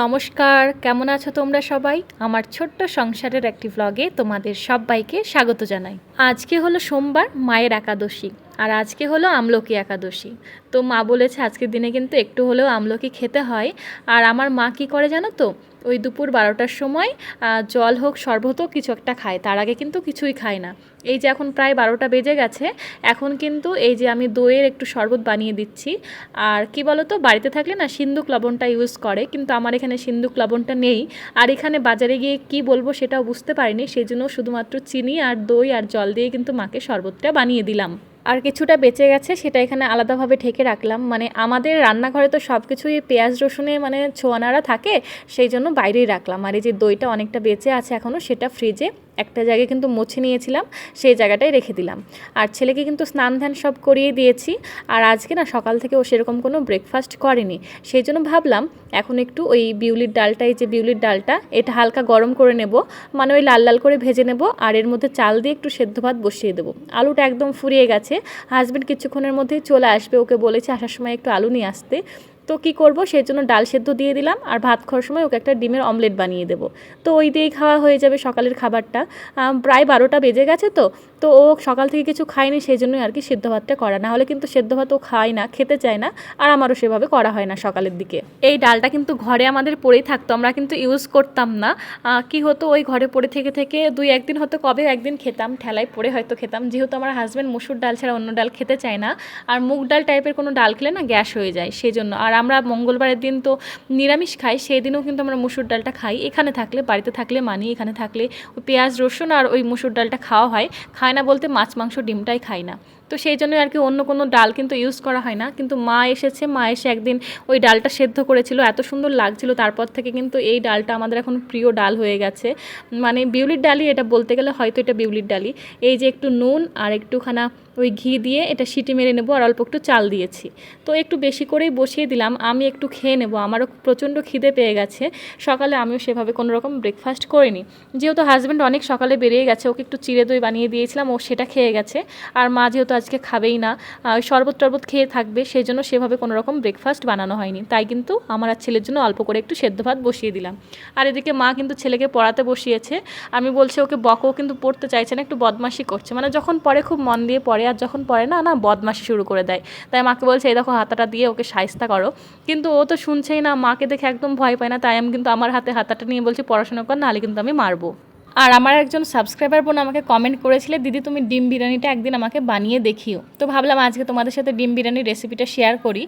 নমস্কার, কেমন আছো তোমরা সবাই? আমার ছোট্ট সংসারের একটি ব্লগে তোমাদের সবাইকে স্বাগত জানাই। আজকে হলো সোমবার, মায়ের একাদশী, আর আজকে হলো আমলকি একাদশী। তো মা বলেছে আজকের দিনে কিন্তু একটু হলেও আমলকি খেতে হয়। আর আমার মা কি করে জানো তো? ওই দুপুর বারোটার সময় জল হোক, শরবত হোক, কিছু একটা খায়। তার আগে কিন্তু কিছুই খায় না। এই যে এখন প্রায় বারোটা বেজে গেছে, এখন কিন্তু এই যে আমি দইয়ের একটু শরবত বানিয়ে দিচ্ছি। আর কি বলো তো বাড়িতে থাকলে না সিন্দুক লবণটা ইউজ করে, কিন্তু আমার এখানে সিন্দুক লবণটা নেই। আর এখানে বাজারে গিয়ে কি বলব সেটাও বুঝতে পারিনি। সেই জন্য শুধুমাত্র চিনি আর দই আর জল দিয়ে কিন্তু মাকে শরবতটা বানিয়ে দিলাম। আর কিছুটা বেঁচে গেছে, সেটা এখানে আলাদাভাবে ঢেকে রাখলাম। মানে আমাদের রান্নাঘরে তো সব কিছুই পেঁয়াজ রসুনে মানে ছোয়ানারা থাকে, সেই জন্য বাইরেই রাখলাম। আর এই যে দইটা অনেকটা বেঁচে আছে এখনও সেটা ফ্রিজে একটা জায়গায় কিন্তু মুছে নিয়েছিলাম, সেই জায়গাটায় রেখে দিলাম। আর ছেলেকে কিন্তু স্নান ধ্যান সব করিয়ে দিয়েছি। আর আজকে না সকাল থেকে ও সেরকম কোনো ব্রেকফাস্ট করেনি। সেই জন্য ভাবলাম, এখন একটু ওই বিউলির ডালটা, এই যে বিউলির ডালটা, এটা হালকা গরম করে নেব। মানে ওই লাল লাল করে ভেজে নেব। আর এর মধ্যে চাল দিয়ে একটু সেদ্ধ ভাত বসিয়ে দেবো। আলুটা একদম ফুরিয়ে গেছে। হাজব্যান্ড কিছুক্ষণের মধ্যেই চলে আসবে। ওকে বলেছে, আসার সময় একটু আলু নিয়ে আসতে। তো কি করব? সেই জন্য ডাল সেদ্ধ দিয়ে দিলাম আর ভাত খাওয়ার সময় ওকে একটা ডিমের অমলেট বানিয়ে দেবো। তো ওই দিয়েই খাওয়া হয়ে যাবে সকালের খাবারটা। প্রায় বারোটা বেজে গেছে তো। তো ও সকাল থেকে কিছু খায়নি সেই জন্যই আর কি সেদ্ধ ভাতটা করা। না হলে কিন্তু সেদ্ধ ভাত ও খায় না, খেতে চায় না, আর আমারও সেভাবে করা হয় না সকালের দিকে। এই ডালটা কিন্তু ঘরে আমাদের পড়েই থাকতো, আমরা কিন্তু ইউজ করতাম না। কি হতো, ওই ঘরে পড়ে থেকে থেকে দুই একদিন হয়তো কবে একদিন খেতাম, ঠেলায় পড়ে হয়তো খেতাম। যেহেতু আমার হাজব্যান্ড মুসুর ডাল ছাড়া অন্য ডাল খেতে চায় না, আর মুগ ডাল টাইপের কোনো ডাল খেলে না গ্যাস হয়ে যায় সেই জন্য আর আমরা মঙ্গলবারের দিন তো নিরামিষ খাই সেই দিনও কিন্তু আমরা মুসুর ডালটা খাই। এখানে থাকলে, বাড়িতে থাকলে মানি, এখানে থাকলে পেঁয়াজ রসুন আর ওই মুসুর ডালটা খাওয়া হয়। খায় না বলতে মাছ মাংস ডিমটাই খাই না। তো সেই জন্যই আর কি অন্য কোনো ডাল কিন্তু ইউজ করা হয় না। কিন্তু মা এসেছে, মা এসে একদিন ওই ডালটা সেদ্ধ করেছিল, এত সুন্দর লাগছিল। তারপর থেকে কিন্তু এই ডালটা আমাদের এখন প্রিয় ডাল হয়ে গেছে। মানে বিউলির ডালই এটা বলতে গেলে হয়তো এটা বিউলির ডালই। এই যে একটু নুন আর একটুখানা ওই ঘি দিয়ে এটা সিটি মেরে নেব আর অল্প একটু চাল দিয়েছি। তো একটু বেশি করেই বসিয়ে দিলাম, আমি একটু খেয়ে নেব। আমারও প্রচণ্ড খিদে পেয়ে গেছে। সকালে আমিও সেভাবে কোনো রকম ব্রেকফাস্ট করিনি। যেহেতু হাজব্যান্ড অনেক সকালে বেরিয়ে গেছে, ওকে একটু চিড়ে দই বানিয়ে দিয়েছিলাম, ও সেটা খেয়ে গেছে। আর মা যেহেতু আজকে খাবেই না। শরবত টরবত খেয়ে থাকবে সেই জন্য সেভাবে কোনো রকম ব্রেকফাস্ট বানানো হয়নি। তাই কিন্তু আমার আর ছেলের জন্য অল্প করে একটু সেদ্ধ ভাত বসিয়ে দিলাম। আর এদিকে মা কিন্তু ছেলেকে পড়াতে বসিয়েছে। আমি বলছি, ওকে বকও, কিন্তু পড়তে চাইছে না, একটু বদমাশি করছে। মানে যখন পড়ে খুব মন দিয়ে পড়ে, আর যখন পড়ে না না, বদমাশি শুরু করে দেয়। তাই মাকে বলছে, এই দেখো, হাতাটা দিয়ে ওকে সাইস্তা করো। কিন্তু ও তো শুনছেই না, মাকে দেখে একদম ভয় পায় না। তাই আমি কিন্তু আমার হাতে হাতাটা নিয়ে বলছি, পড়াশোনা কর, নাহলে কিন্তু আমি মারবো। আর আমার একজন সাবস্ক্রাইবার বোন আমাকে কমেন্ট করেছিলে, দিদি, তুমি ডিম বিরিয়ানিটা একদিন আমাকে বানিয়ে দেখিও। তো ভাবলাম আজকে তোমাদের সাথে ডিম বিরিয়ানির রেসিপিটা শেয়ার করি।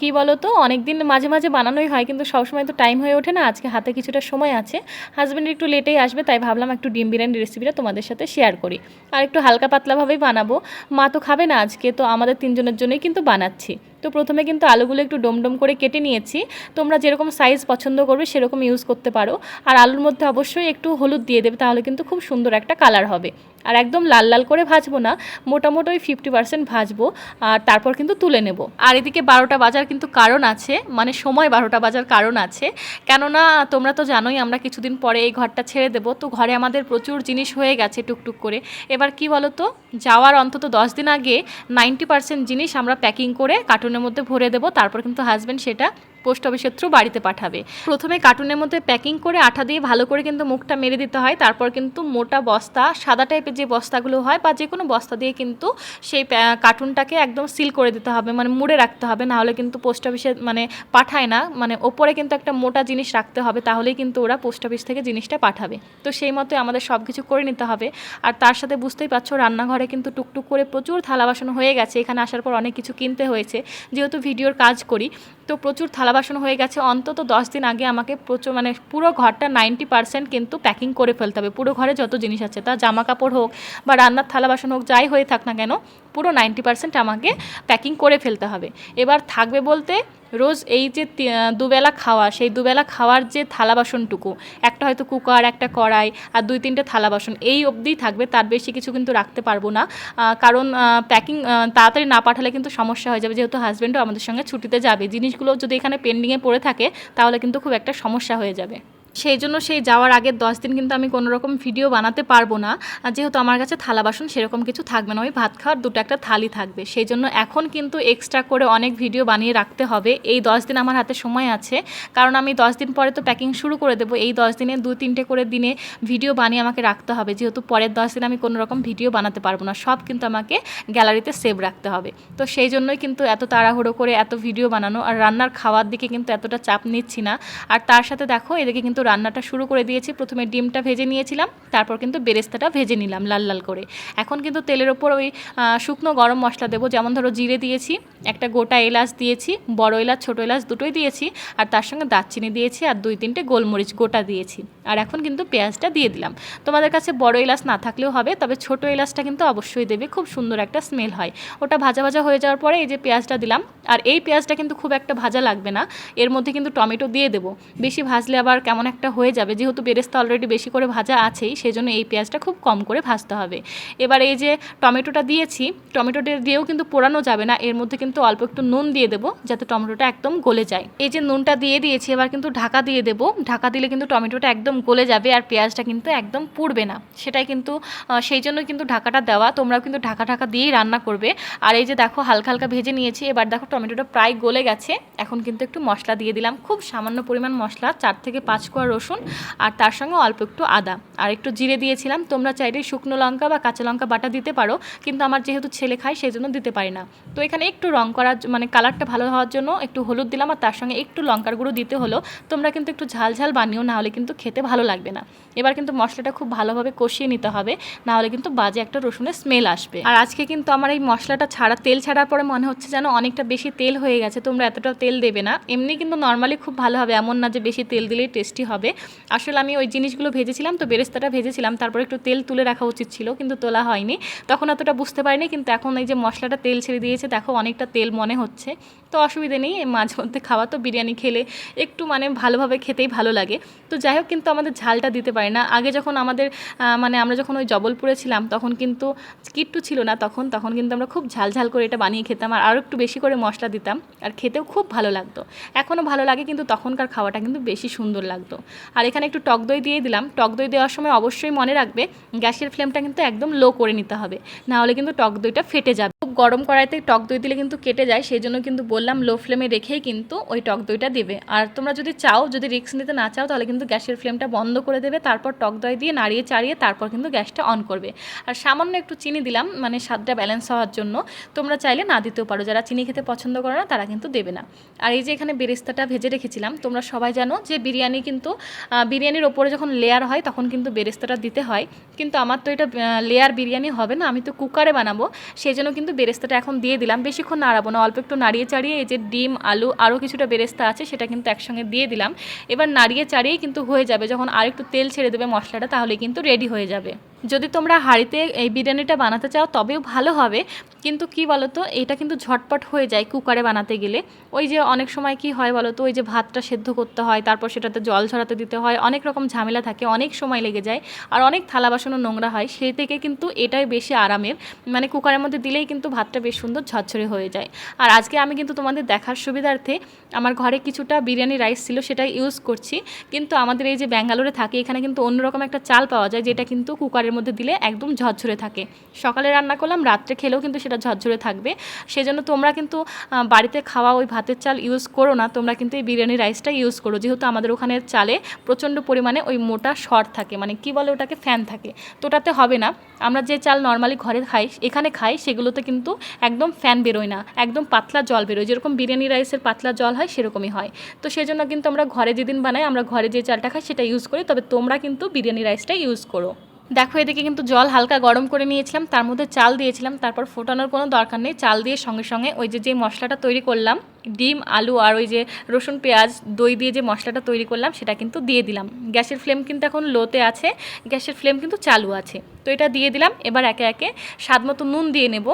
কি বলো তো অনেক দিন মাঝে মাঝে বানানোই হয়, কিন্তু সবসময় তো টাইম হয়ে ওঠে না, আজকে হাতে কিছুটা সময় আছে। হাজব্যান্ড একটু লেটেই আসবে, তাই ভাবলাম একটু ডিম বিরিয়ানির রেসিপিটা তোমাদের সাথে শেয়ার করি। আর একটু হালকা পাতলাভাবেই বানাবো। মা তো খাবে না আজকে, তো আমাদের তিনজনের জন্যই কিন্তু বানাচ্ছি। তো প্রথমে কিন্তু আলুগুলো একটু ডোমডম করে কেটে নিয়েছি। তোমরা যেরকম সাইজ পছন্দ করবে সেরকম ইউজ করতে পারো। আর আলুর মধ্যে অবশ্যই একটু হলুদ দিয়ে দেবে, তাহলে কিন্তু খুব সুন্দর একটা কালার হবে। আর একদম লাল লাল করে ভাজবো না, মোটামুটি ওই ফিফটি পার্সেন্ট ভাজবো আর তারপর কিন্তু তুলে নেব। আর এদিকে বারোটা বাজার কিন্তু কারণ আছে মানে সময় বারোটা বাজার কারণ আছে। কেননা তোমরা তো জানোই আমরা কিছুদিন পরে এই ঘরটা ছেড়ে দেবো, তো ঘরে আমাদের প্রচুর জিনিস হয়ে গেছে টুকটুক করে। এবার কি বলো তো যাওয়ার অন্তত দশ দিন আগে নাইনটি পার্সেন্ট জিনিস আমরা প্যাকিং করে কার্টুনের মধ্যে ভরে দেবো, তারপর কিন্তু হাজব্যান্ড সেটা পোস্ট অফিসের থ্রু বাড়িতে পাঠাবে। প্রথমে কার্টুনের মধ্যে প্যাকিং করে আঠা দিয়ে ভালো করে কিন্তু মুখটা মেরে দিতে হয়। তারপর কিন্তু মোটা বস্তা, সাদা টাইপের যে বস্তাগুলো হয় বা যে কোনো বস্তা দিয়ে কিন্তু সেই কার্টুনটাকে একদম সিল করে দিতে হবে মানে মুড়ে রাখতে হবে। নাহলে কিন্তু পোস্ট অফিসে মানে পাঠায় না মানে ওপরে কিন্তু একটা মোটা জিনিস রাখতে হবে, তাহলেই কিন্তু ওরা পোস্ট অফিস থেকে জিনিসটা পাঠাবে। তো সেই মতোই আমাদের সব কিছু করে নিতে হবে। আর তার সাথে বুঝতেই পারছ, রান্নাঘরে কিন্তু টুকটুক করে প্রচুর থালা বাসন হয়ে গেছে। এখানে আসার পর অনেক কিছু কিনতে হয়েছে। যেহেতু ভিডিওর কাজ করি, তো প্রচুর থালা বাসন হয়ে গেছে, অন্তত দশ দিন আগে আমাকে প্রচুর মানে পুরো ঘরটা নাইনটি পার্সেন্ট কিন্তু প্যাকিং করে ফেলতে হবে। পুরো ঘরে যত জিনিস আছে, তা জামা কাপড় হোক বা রান্নার থালা বাসন হোক, যাই হয়ে থাক না কেন পুরো নাইনটি পার্সেন্ট আমাকে প্যাকিং করে ফেলতে হবে। এবার থাকবে বলতে রোজ এই যে দুবেলা খাওয়া, সেই দুবেলা খাওয়ার যে থালা বাসনটুকু, একটা হয়তো কুকার, একটা কড়াই আর দুই তিনটে থালা বাসন, এই অবধিই থাকবে, তার বেশি কিছু কিন্তু রাখতে পারব না। কারণ প্যাকিং তাড়াতাড়ি না পাঠালে কিন্তু সমস্যা হয়ে যাবে, যেহেতু হাজব্যান্ডও আমাদের সঙ্গে ছুটিতে যাবে। জিনিসগুলো যদি এখানে পেন্ডিংয়ে পড়ে থাকে, তাহলে কিন্তু খুব একটা সমস্যা হয়ে যাবে। সেই জন্য সেই যাওয়ার আগের দশ দিন কিন্তু আমি কোনো রকম ভিডিও বানাতে পারব না। যেহেতু আমার কাছে থালা বাসন সেরকম কিছু থাকবে না, ওই ভাত খাওয়ার দুটো একটা থালি থাকবে। সেই জন্য এখন কিন্তু এক্সট্রা করে অনেক ভিডিও বানিয়ে রাখতে হবে। এই দশ দিন আমার হাতে সময় আছে। কারণ আমি দশ দিন পরে তো প্যাকিং শুরু করে দেবো। এই দশ দিনে দু তিনটে করে দিনে ভিডিও বানিয়ে আমাকে রাখতে হবে। যেহেতু পরের দশ দিন আমি কোনো রকম ভিডিও বানাতে পারব না। সব কিন্তু আমাকে গ্যালারিতে সেভ রাখতে হবে। তো সেই জন্যই কিন্তু এত তাড়াহুড়ো করে এত ভিডিও বানানো। আর রান্নার খাওয়ার দিকে কিন্তু এতটা চাপ নিচ্ছি না। আর তার সাথে দেখো, এদিকে কিন্তু রান্নাটা শুরু করে দিয়েছি। প্রথমে ডিমটা ভেজে নিয়েছিলাম, তারপর কিন্তু বেরেস্তাটা ভেজে নিলাম লাল লাল করে। এখন কিন্তু তেলের ওপর ওই শুকনো গরম মশলা দেবো। যেমন ধরো জিরে দিয়েছি, একটা গোটা এলাচ দিয়েছি, বড় এলাচ, ছোটো এলাচ দুটোই দিয়েছি, আর তার সঙ্গে দারচিনি দিয়েছি আর দুই তিনটে গোলমরিচ গোটা দিয়েছি। আর এখন কিন্তু পেঁয়াজটা দিয়ে দিলাম। তোমাদের কাছে বড় এলাচ না থাকলেও হবে, তবে ছোট এলাচটা কিন্তু অবশ্যই দেবে, খুব সুন্দর একটা স্মেল হয়। ওটা ভাজা ভাজা হয়ে যাওয়ার পরে এই যে পেঁয়াজটা দিলাম, আর এই পেঁয়াজটা কিন্তু খুব একটা ভাজা লাগবে না। এর মধ্যে কিন্তু টমেটো দিয়ে দেবো। বেশি ভাজলে আবার কেমন একটা হয়ে যাবে, যেহেতু বেরেস্তা অলরেডি বেশি করে ভাজা আছেই সেই জন্য এই পেঁয়াজটা খুব কম করে ভাজতে হবে। এবার এই যে টমেটোটা দিয়েছি টমেটোটা দিয়েও কিন্তু পোড়ানো যাবে না, এর মধ্যে কিন্তু অল্প একটু নুন দিয়ে দেবো, যাতে টমেটোটা একদম গলে যায়। এই যে নুনটা দিয়ে দিয়েছি, এবার কিন্তু ঢাকা দিয়ে দেবো, ঢাকা দিলে কিন্তু টমেটোটা একদম গলে যাবে আর পেঁয়াজটা কিন্তু একদম পুড়বে না। সেটাই কিন্তু সেই জন্য কিন্তু ঢাকাটা দেওয়া, তোমরাও কিন্তু ঢাকা ঢাকা দিয়েই রান্না করবে। আর এই যে দেখো, হালকা হালকা ভেজে নিয়েছি, এবার দেখো টমেটোটা প্রায় গলে গেছে, এখন কিন্তু একটু মশলা দিয়ে দিলাম। খুব সামান্য পরিমাণ মশলা, চার থেকে পাঁচ কোয়া রসুন আর তার সঙ্গে অল্প একটু আদা। আর একটু জিরে দিয়েছিলাম। তোমরা চাইলে শুকনো লঙ্কা বা কাঁচা লঙ্কা বাটা দিতে পারো, কিন্তু আমার যেহেতু ছেলে খায় সেই জন্য দিতে পারি না। তো এখানে একটু রং করার মানে কালারটা ভালো হওয়ার জন্য একটু হলুদ দিলাম আর তার সঙ্গে একটু লঙ্কার গুঁড়ো দিতে হলো। তোমরা কিন্তু একটু ঝাল ঝাল বানিও, না হলে কিন্তু খেতে ভালো লাগবে না। এবার কিন্তু মশলাটা খুব ভালোভাবে কষিয়ে নিতে হবে, না হলে কিন্তু বাজে একটা রসুনের স্মেল আসবে। আর আজকে কিন্তু আমার এই মশলাটা ছাড়া, তেল ছাড়ার পরে মনে হচ্ছে যেন অনেকটা বেশি তেল হয়ে গেছে, তোমরা এতটা তেল দেবে না। এমনি কিন্তু নর্মালি খুব ভালো হবে, এমন না যে বেশি তেল দিলেই টেস্টি হবে। আসলে আমি ওই জিনিসগুলো ভেজেছিলাম, তো বেরেস্তাটা ভেজেছিলাম, তারপর একটু তেল তুলে রাখা উচিত ছিল, কিন্তু তোলা হয়নি। তখন অতটা বুঝতে পারিনি, কিন্তু এখন এই যে মশলাটা তেল ছেড়ে দিয়েছে, দেখো অনেকটা তেল মনে হচ্ছে। তো অসুবিধে নেই মাঝে মধ্যে খাওয়া তো বিরিয়ানি খেলে একটু মানে ভালোভাবে খেতেই ভালো লাগে। তো যাই হোক, কিন্তু আমাদের ঝালটা দিতে পারি না। আগে যখন আমাদের মানে আমরা যখন ওই জবলপুরে ছিলাম, তখন কিন্তু কিট্টু ছিল না তখন তখন কিন্তু আমরা খুব ঝাল ঝাল করে এটা বানিয়ে খেতাম আর আরও একটু বেশি করে মশলা দিতাম। আর খেতেও খুব ভালো লাগতো। এখনও ভালো লাগে, কিন্তু তখনকার খাওয়াটা কিন্তু বেশি সুন্দর লাগতো। আর এখানে একটু টক দই দিয়ে দিলাম। টক দই দেওয়ার সময় অবশ্যই মনে রাখবে, গ্যাসের ফ্লেমটা কিন্তু একদম লো করে নিতে হবে। না হলে কিন্তু টক দইটা ফেটে যাবে। খুব গরম কড়াইতে টক দই দিলে কিন্তু কেটে যায় সেই জন্য কিন্তু বললাম লো ফ্লেমে রেখেই কিন্তু ওই টক দইটা দেবে। আর তোমরা যদি চাও, যদি রিক্স নিতে না চাও, তাহলে কিন্তু গ্যাসের ফ্লেমটা বন্ধ করে দেবে, তারপর টক দই দিয়ে নাড়িয়ে চাড়িয়ে তারপর কিন্তু গ্যাসটা অন করবে। আর সামান্য একটু চিনি দিলাম মানে স্বাদটা ব্যালেন্স হওয়ার জন্য। তোমরা চাইলে না দিতেও পারো, যারা চিনি খেতে পছন্দ করে না, তারা কিন্তু দেবে না। আর এই যে এখানে বেরেস্তাটা ভেজে রেখেছিলাম, তোমরা সবাই জানো যে বিরিয়ানি কিন্তু বিরিয়ানির ওপরে যখন লেয়ার হয়, তখন কিন্তু বেরেস্তাটা দিতে হয়। কিন্তু আমার তো এটা লেয়ার বিরিয়ানি হবে না, আমি তো কুকারে বানাবো। সেই জন্য কিন্তু বেরেস্তাটা এখন দিয়ে দিলাম। বেশিক্ষণ নাড়াবো না, অল্প একটু নাড়িয়ে চাড়িয়ে এই যে ডিম, আলু, আরও কিছুটা বেরেস্তা আছে, সেটা কিন্তু একসঙ্গে দিয়ে দিলাম। এবার নাড়িয়ে চাড়িয়েই কিন্তু হয়ে যাবে। যখন আরেকটু তেল ছেড়ে দেবে মশলাটা, তাহলে কিন্তু রেডি হয়ে যাবে। যদি তোমরা হাঁড়িতে এই বিরিয়ানিটা বানাতে চাও, তবেও ভালো হবে। কিন্তু কি বলো তো এটা কিন্তু ঝটপট হয়ে যায় কুকারে বানাতে গেলে। ওই যে অনেক সময় কি হয় বলো তো ওই যে ভাতটা সেদ্ধ করতে হয়, তারপর সেটাতে জল ছড়াতে দিতে হয়, অনেক রকম ঝামেলা থাকে, অনেক সময় লেগে যায়। আর অনেক থালা বাসনও নোংরা হয়, সেই থেকে কিন্তু এটাই বেশি আরামের। মানে কুকারের মধ্যে দিলেই কিন্তু ভাতটা বেশ সুন্দর ঝরঝরে হয়ে যায়। আর আজকে আমি কিন্তু তোমাদের দেখার সুবিধার্থে আমার ঘরে কিছুটা বিরিয়ানি রাইস ছিল সেটা ইউজ করছি। কিন্তু আমাদের এই যে ব্যাঙ্গালোরে থাকে, এখানে কিন্তু অন্যরকম একটা চাল পাওয়া যায়, যেটা কিন্তু কুকারের মধ্যে দিলে একদম ঝরঝরে থাকে। সকালে রান্না করলাম, রাত্রে খেলেও কিন্তু সেটা ঝরঝরে থাকবে। সেজন্য তোমরা কিন্তু বাড়িতে খাওয়া ওই ভাতের চাল ইউজ করো না। তোমরা কিন্তু এই বিরিয়ানি রাইসটা ইউজ করো। যেহেতু আমাদের ওখানের চালে প্রচণ্ড পরিমাণে ওই মোটা শর থাকে। মানে কি বলে ওটাকে? ফ্যান থাকে। তো ওটাতে হবে না। আমরা যে চাল নর্মালি ঘরে খাই, এখানে খাই, সেগুলোতে কিন্তু একদম ফ্যান বেরোয় না। একদম পাতলা জল বেরোয়। যেরকম বিরিয়ানি রাইসের পাতলা জল হয়, সেরকমই হয়। তো সেজন্য কিন্তু আমরা ঘরে যেদিন বানাই, আমরা ঘরে যে চালটা খাই, সেটা ইউজ করি। তবে তোমরা কিন্তু বিরিয়ানি রাইসটা ইউজ করো। দেখো, এদিকে কিন্তু জল হালকা গরম করে নিয়েছিলাম, তার মধ্যে চাল দিয়েছিলাম, তারপর ফোটানোর কোনো দরকার নেই। চাল দিয়ে সঙ্গে সঙ্গে ওই যে যে মশলাটা তৈরি করলাম, ডিম, আলু আর ওই যে রসুন, পেঁয়াজ, দই দিয়ে যে মশলাটা তৈরি করলাম, সেটা কিন্তু দিয়ে দিলাম। গ্যাসের ফ্লেম কিন্তু এখন লোতে আছে, গ্যাসের ফ্লেম কিন্তু চালু আছে। তো এটা দিয়ে দিলাম, এবার একে একে স্বাদ মতো নুন দিয়ে নেব।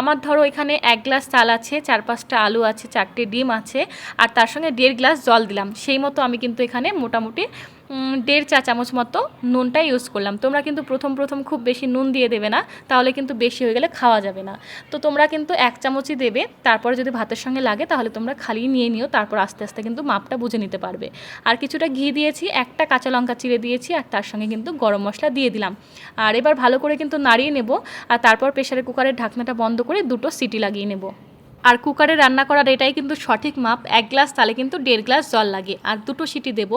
আমার ধরো এখানে এক গ্লাস চাল আছে, চার পাঁচটা আলু আছে, চারটে ডিম আছে, আর তার সঙ্গে দেড় গ্লাস জল দিলাম। সেই মতো আমি কিন্তু এখানে মোটামুটি দেড় চা চামচ মতো নুনটা ইউজ করলাম। তোমরা কিন্তু প্রথম প্রথম খুব বেশি নুন দিয়ে দেবে না, তাহলে কিন্তু বেশি হয়ে গেলে খাওয়া যাবে না। তো তোমরা কিন্তু এক চামচই দেবে, তারপরে যদি ভাতের সঙ্গে লাগে তাহলে তোমরা খালি নিয়ে নিও, তারপর আস্তে আস্তে কিন্তু মাপটা বুঝে নিতে পারবে। আর কিছুটা ঘি দিয়েছি, একটা কাঁচা লঙ্কা চিড়ে দিয়েছি, আর তার সঙ্গে কিন্তু গরম মশলা দিয়ে দিলাম। আর এবার ভালো করে কিন্তু নাড়িয়ে নেব, আর তারপর প্রেশারের কুকারের ঢাকনাটা বন্ধ করে দুটো সিটি লাগিয়ে নেব। আর কুকারে রান্না করার এটাই কিন্তু সঠিক মাপ। এক গ্লাস তালে কিন্তু দেড় গ্লাস জল লাগে। আর দুটো সিটি দেবো,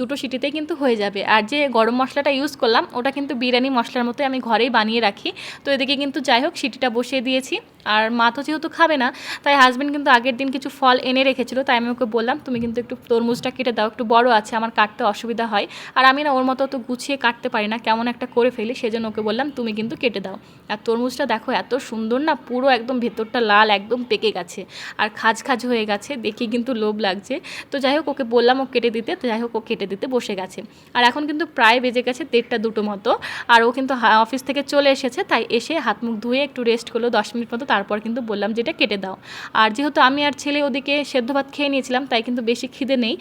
দুটো সিটিতেই কিন্তু হয়ে যাবে। আর যে গরম মশলাটা ইউজ করলাম, ওটা কিন্তু বিরিয়ানি মশলার মতোই আমি ঘরেই বানিয়ে রাখি। তো এদিকে কিন্তু যাই হোক, সিটিটা বসিয়ে দিয়েছি। আর মা তো যেহেতু খাবে না, তাই হাজব্যান্ড কিন্তু আগের দিন কিছু ফল এনে রেখেছিল, তাই আমি ওকে বললাম, তুমি কিন্তু একটু তরমুজটা কেটে দাও, একটু বড় আছে, আমার কাটতে অসুবিধা হয়। আর আমি না ওর মতো তো গুছিয়ে কাটতে পারি না, কেমন একটা করে ফেলি, সেজন্য ওকে বললাম, তুমি কিন্তু কেটে দাও। আর তরমুজটা দেখো এত সুন্দর না, পুরো একদম ভেতরটা লাল, একদম পেকে গেছে, আর খাজ খাজ হয়ে গেছে, দেখে কিন্তু লোভ লাগছে। তো যাই হোক, ওকে বললাম ও কেটে দিতে, তো যাই হোক, ও কেটে দিতে বসে গেছে। আর এখন কিন্তু প্রায় বেজে গেছে দেড়টা দুটো মতো, আর ও কিন্তু অফিস থেকে চলে এসেছে, তাই এসে হাত মুখ ধুয়ে একটু রেস্ট করল, দশ মিনিট মতো তারপর কিন্তু বললাম যে এটা কেটে দাও। আর যেহেতু আমি আর ছেলে ওদিকে সেদ্ধ ভাত খেয়ে নিয়েছিলাম, তাই কিন্তু বেশি খিদে নেই।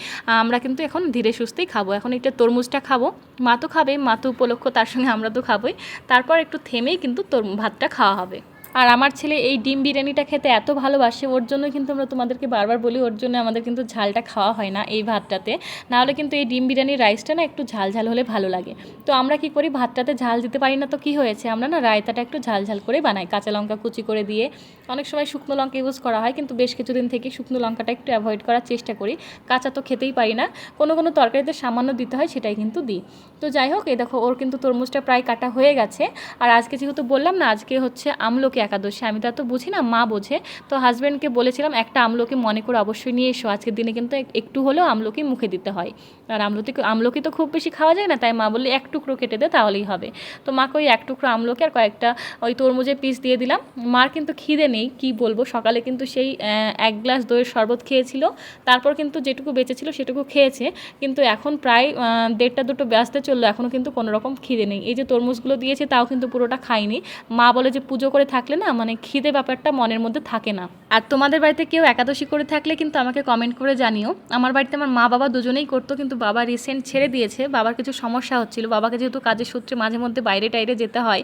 আমরা কিন্তু এখন ধীরে সুস্থেই খাব। এখন একটা তরমুজটা খাব। মা তো খাবে, মা তো উপলক্ষ, তার সঙ্গে আমরা তো খাবোই। তারপর একটু থেমেই কিন্তু তোর ভাতটা খাওয়া হবে। আর আমার ছেলে এই ডিম বিরিয়ানিটা খেতে এত ভালোবাসে, ওর জন্য কিন্তু আমরা তোমাদেরকে বারবার বলি, ওর জন্য আমাদের কিন্তু ঝালটা খাওয়া হয় না এই ভাতটাতে। নাহলে কিন্তু এই ডিম বিরিয়ানির রাইসটা না একটু ঝাল ঝাল হলে ভালো লাগে। তো আমরা কি করি, ভাতটাতে ঝাল দিতে পারি না তো কি হয়েছে? আমরা না রায়তাটা একটু ঝাল ঝাল করে বানাই, কাঁচা লঙ্কা কুচি করে দিয়ে। অনেক সময় শুকনো লঙ্কা ইউজ করা হয়, কিন্তু বেশ কিছুদিন থেকে শুকনো লঙ্কাটা একটু অ্যাভয়েড করার চেষ্টা করি। কাঁচা তো খেতেই পারি না। কোনো কোনো তরকারিতে সামান্য দিতে হয়, সেটাই কিন্তু দিই। তো যাই হোক, এই দেখো, ওর কিন্তু তরমুজটা প্রায় কাটা হয়ে গেছে। আর আজকে যেহেতু বললাম না, আজকে হচ্ছে আমলকি একাদশী, আমি তা তো বুঝি না, মা বোঝে। তো হাজব্যান্ডকে বলেছিলাম, একটা আমলকি মনে করে অবশ্যই নিয়ে এসো, আজকের দিনে কিন্তু একটু হলেও আমলকি মুখে দিতে হয়। আর আমলকি আমলকি তো খুব বেশি খাওয়া যায় না, তাই মা বললে, এক টুকরো কেটে দে, তাহলেই হবে। তো মাকে ওই এক টুকরো আমলকি আর কয়েকটা ওই তরমুজের পিস দিয়ে দিলাম। মার কিন্তু খিদে নেই, কি বলব? সকালে কিন্তু সেই এক গ্লাস দইয়ের শরবত খেয়েছিল, তারপর কিন্তু যেটুকু বেঁচেছিল সেটুকু খেয়েছে, কিন্তু এখন প্রায় দেড়টা দুটো ব্যস্ত চলল এখনও কিন্তু কোনো রকম খিদে নেই। এই যে তরমুজগুলো দিয়েছে, তাও কিন্তু পুরোটা খাইনি। মা বলে যে, পুজো করে থাকলে না মানে খিদে ব্যাপারটা মনের মধ্যে থাকে না। আর তোমাদের বাড়িতে কেউ একাদশী করে থাকলে কিন্তু আমাকে কমেন্ট করে জানিও। আমার বাড়িতে আমার মা বাবা দুজনেই করতো, কিন্তু বাবা রিসেন্ট ছেড়ে দিয়েছে। বাবার কিছু সমস্যা হচ্ছিল। বাবাকে যেহেতু কাজের সূত্রে মাঝে মধ্যে বাইরে টাইরে যেতে হয়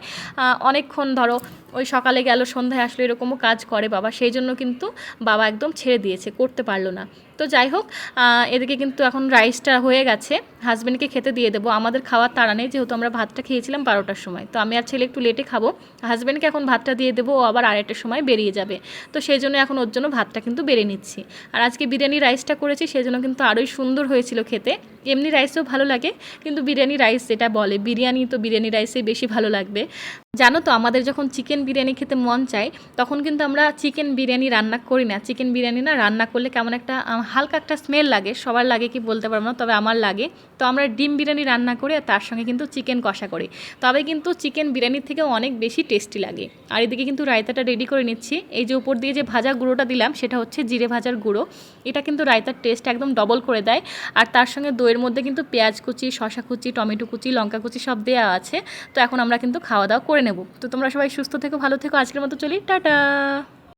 অনেকক্ষণ ধরো ওই সকালে গেল, সন্ধ্যায় আসলো, এরকমও কাজ করে বাবা। সেই জন্য কিন্তু বাবা একদম ছেড়ে দিয়েছে, করতে পারল না। তো যাই হোক এদিকে কিন্তু এখন রাইসটা হয়ে গেছে। হাজব্যান্ডকে খেতে দিয়ে দেবো। আমাদের খাওয়ার তাড়া নেই, যেহেতু আমরা ভাতটা খেয়েছিলাম বারোটার সময়। তো আমি আর ছেলে একটু লেটে খাব। হাজব্যান্ডকে এখন ভাতটা দিয়ে দেবো, ও আবার আড়াইটার সময় বেরিয়ে যাবে। তো সেই জন্য এখন ওর জন্য ভাতটা কিন্তু বেড়ে নিচ্ছি। আর আজকে বিরিয়ানি রাইসটা করেছি, সেই জন্য কিন্তু আরোই সুন্দর হয়েছিল খেতে। এমনি রাইসও ভালো লাগে, কিন্তু বিরিয়ানি রাইস যেটা বলে, বিরিয়ানি তো বিরিয়ানি রাইসেই বেশি ভালো লাগবে। জানো তো, আমাদের যখন চিকেন বিরিয়ানি খেতে মন চায়, তখন কিন্তু আমরা চিকেন বিরিয়ানি রান্না করি না। চিকেন বিরিয়ানি না রান্না করলে কেমন একটা হালকা একটা স্মেল লাগে, সবার লাগে কি বলতে পারব না, তবে আমার লাগে। তো আমরা ডিম বিরিয়ানি রান্না করি আর তার সঙ্গে কিন্তু চিকেন কষা করি। তবে কিন্তু চিকেন বিরিয়ানির থেকে অনেক বেশি টেস্টি লাগে। আর এদিকে কিন্তু রায়তাটা রেডি করে নিচ্ছি। এই যে উপর দিয়ে যে ভাজা গুঁড়োটা দিলাম, সেটা হচ্ছে জিরে ভাজার গুঁড়ো। এটা কিন্তু রায়তার টেস্ট একদম ডবল করে দেয়। আর তার সঙ্গে দইয়ের মধ্যে কিন্তু পেঁয়াজ কুচি শশা কুচি, টমেটো কুচি, লঙ্কা কুচি সব দেওয়া আছে। তো এখন আমরা কিন্তু খাওয়া দাওয়া করে নেব। তো তোমরা সবাই সুস্থ থেকো ভালো থেকো। আজকের মতো চলি টাটা!